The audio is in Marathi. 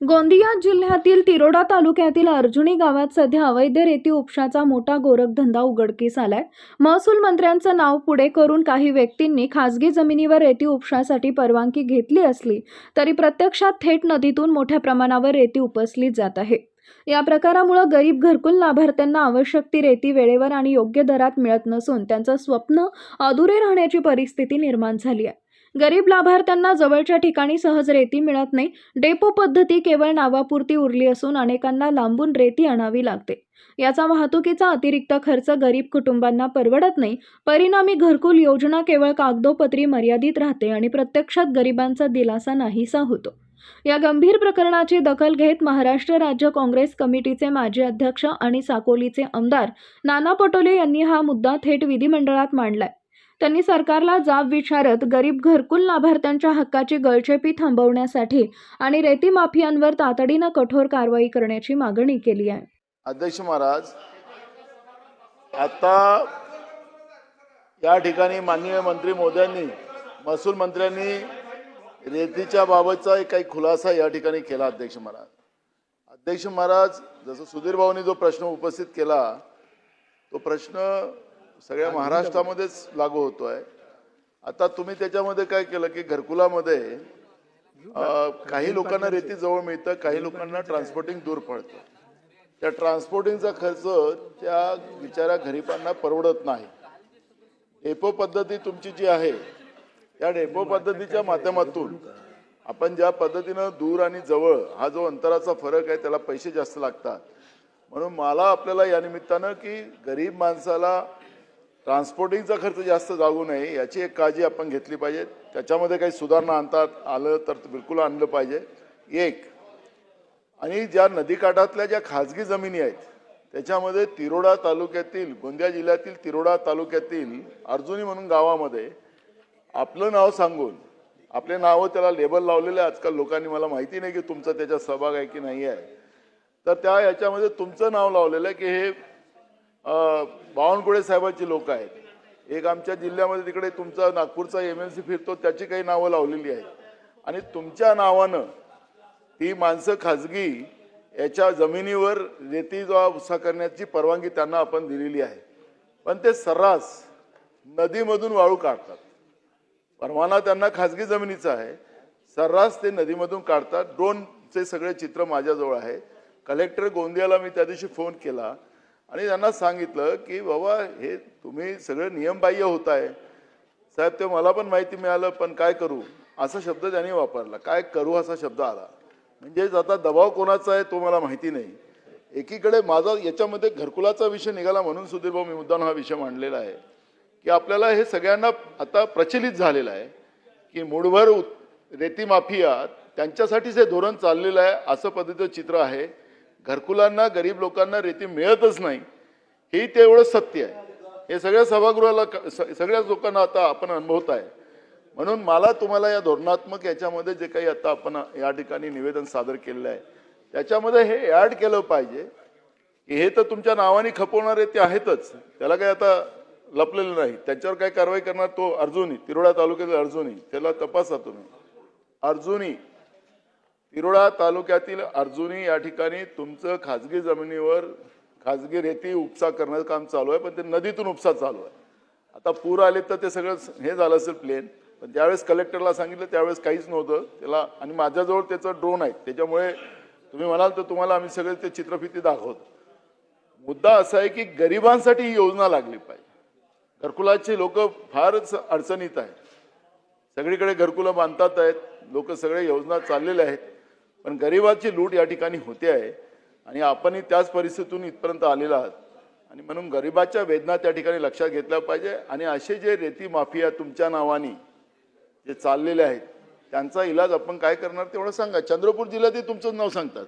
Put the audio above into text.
गोंदिया जिल्ह्यातील तिरोडा तालुक्यातील अर्जुनी गावात सध्या अवैध रेती उपशाचा मोठा गोरखधंदा उघडकीस आलाय. महसूल मंत्र्यांचं नाव पुढे करून काही व्यक्तींनी खासगी जमिनीवर रेती उपशासाठी परवानगी घेतली असली तरी प्रत्यक्षात थेट नदीतून मोठ्या प्रमाणावर रेती उपसली जात आहे. या प्रकारामुळे गरीब घरकुल लाभार्थ्यांना आवश्यक ती रेती वेळेवर आणि योग्य दरात मिळत नसून त्यांचं स्वप्न अधुरे राहण्याची परिस्थिती निर्माण झाली आहे. गरीब लाभार्थ्यांना जवळच्या ठिकाणी सहज रेती मिळत नाही. डेपो पद्धती केवळ नावापुरती उरली असून अनेकांना लांबून रेती आणावी लागते. याचा वाहतुकीचा अतिरिक्त खर्च गरीब कुटुंबांना परवडत नाही. परिणामी घरकुल योजना केवळ कागदोपत्री मर्यादित राहते आणि प्रत्यक्षात गरिबांचा दिलासा नाहीसा होतो. या गंभीर प्रकरणाची दखल घेत महाराष्ट्र राज्य काँग्रेस कमिटीचे माजी अध्यक्ष आणि साकोलीचे आमदार नाना पटोले यांनी हा मुद्दा थेट विधिमंडळात मांडलाय. त्यांनी सरकारला जाब विचारत गरीब घरकुल लाभार्थ्यांच्या हक्काची गळचेपी थांबवण्यासाठी आणि रेती माफियांवर तातडीनं कठोर कारवाई करण्याची मागणी केली आहे. अध्यक्ष महाराज आता या ठिकाणी माननीय मंत्री मोदयांनी महसूल मंत्र्यांनी रेतीच्या बाबतचा एक काही खुलासा या ठिकाणी केला अध्यक्ष महाराज. अध्यक्ष महाराज जसं सुधीर भाऊनी जो प्रश्न उपस्थित केला तो प्रश्न सगळ्या महाराष्ट्रामध्येच लागू होतोय. आता तुम्ही त्याच्यामध्ये काय केलं की घरकुलामध्ये काही लोकांना रेती जवळ मिळतं काही लोकांना ट्रान्सपोर्टिंग दूर पडतं. त्या ट्रान्सपोर्टिंगचा खर्च त्या बिचाऱ्या गरिबांना परवडत नाही. डेपो पद्धती तुमची जी आहे या डेपो पद्धतीच्या माध्यमातून आपण ज्या पद्धतीनं दूर आणि जवळ हा जो अंतराचा फरक आहे त्याला पैसे जास्त लागतात. म्हणून मला आपल्याला या निमित्तानं की गरीब माणसाला ट्रान्सपोर्टिंगचा खर्च जास्त जागू नये याची एक काळजी आपण घेतली पाहिजे. त्याच्यामध्ये काही सुधारणा आणतात आलं तर बिलकुल आणलं पाहिजे. एक आणि ज्या नदीकाठातल्या ज्या खाजगी जमिनी आहेत त्याच्यामध्ये तिरोडा तालुक्यातील गोंदिया जिल्ह्यातील तिरोडा तालुक्यातील अर्जुनी म्हणून गावामध्ये आपलं नाव सांगून आपले नावं त्याला लेबल लावलेलं आहे. आजकाल लोकांनी मला माहिती नाही की तुमचा त्याच्यात सहभाग आहे की नाही आहे. तर त्या याच्यामध्ये तुमचं नाव लावलेलं आहे की हे बावनकुळे साहेबांची लोक आहेत. एक आमच्या जिल्ह्यामध्ये तिकडे तुमचा नागपूरचा एम एल सी फिरतो त्याची काही नावं लावलेली आहेत. आणि तुमच्या नावानं ती माणसं खाजगी याच्या जमिनीवर रेती जो उपसा करण्याची परवानगी त्यांना आपण दिलेली आहे. पण ते सर्रास नदीमधून वाळू काढतात. परवाना त्यांना खाजगी जमिनीचा आहे. सर्रास ते नदीमधून काढतात. ड्रोनचे सगळे चित्र माझ्याजवळ आहे. कलेक्टर गोंदियाला मी त्या दिवशी फोन केला. आणि त्यांना सांगितलं की बाबा हे तुम्ही सगळं नियमबाह्य होत आहे साहेब ते मला पण माहिती मिळालं पण काय करू? असा शब्द त्यांनी वापरला. काय करू? असा शब्द आला. म्हणजेच आता दबाव कोणाचा आहे तो मला माहिती नाही. एकीकडे माझा याच्यामध्ये घरकुलाचा विषय निघाला म्हणून सुधीर भाऊ मी मुद्दाम हा विषय मांडलेला आहे की आपल्याला हे सगळ्यांना आता प्रचलित झालेलं आहे की मूळभर उत- रेती माफिया त्यांच्यासाठीच हे धोरण चाललेलं आहे असं पद्धतीचं चित्र आहे. घरकुलांना गरीब लोकांना रेती मिळतच नाही. हे तेवढं सत्य आहे. हे सगळ्या सभागृहाला क- स- सगळ्याच लोकांना आता आपण अनुभवत आहे. म्हणून मला तुम्हाला या धोरणात्मक याच्यामध्ये जे काही आता आपण या ठिकाणी निवेदन सादर केलेलं आहे त्याच्यामध्ये हे ॲड केलं पाहिजे. की हे तर तुमच्या नावाने खपवणारे ते आहेतच. त्याला काही आता लपलेलं नाही. त्याच्यावर काय कारवाई करणार तो अर्जुनी तिरोडा तालुक्यातील अर्जुनी. त्याला तपासा तुम्ही. अर्जुनी तिरोडा तालुक्यातील अर्जुनी या ठिकाणी तुमचं खाजगी जमिनीवर खाजगी रेती उपसा करण्याचं काम चालू आहे पण ते नदीतून उपसा चालू आहे. आता पूर आले तर ते सगळं हे झालं असेल प्लेन पण ज्यावेळेस कलेक्टरला सांगितलं त्यावेळेस काहीच नव्हतं. त्याला आणि माझ्याजवळ त्याचं ड्रोन आहे त्याच्यामुळे तुम्ही म्हणाल तर तुम्हाला आम्ही सगळे ते चित्रफिती दाखवतो. मुद्दा असा आहे की गरिबांसाठी ही योजना लागली पाहिजे. घरकुलाचे लोक फारच अडचणीत आहेत. सगळीकडे घरकुलं बांधतात आहेत. लोक सगळे योजना चाललेल्या आहेत. पण गरिबाची लूट या ठिकाणी होते आहे. आणि आपणही त्याच परिस्थितीतून इथपर्यंत आलेला आहात. आणि म्हणून गरिबाच्या वेदना त्या ठिकाणी लक्षात घेतल्या पाहिजे. आणि असे जे रेती माफिया तुमच्या नावाने जे चाललेले आहेत त्यांचा इलाज आपण काय करणार तेवढं सांगा. चंद्रपूर जिल्ह्यातही तुमचं नाव सांगतात.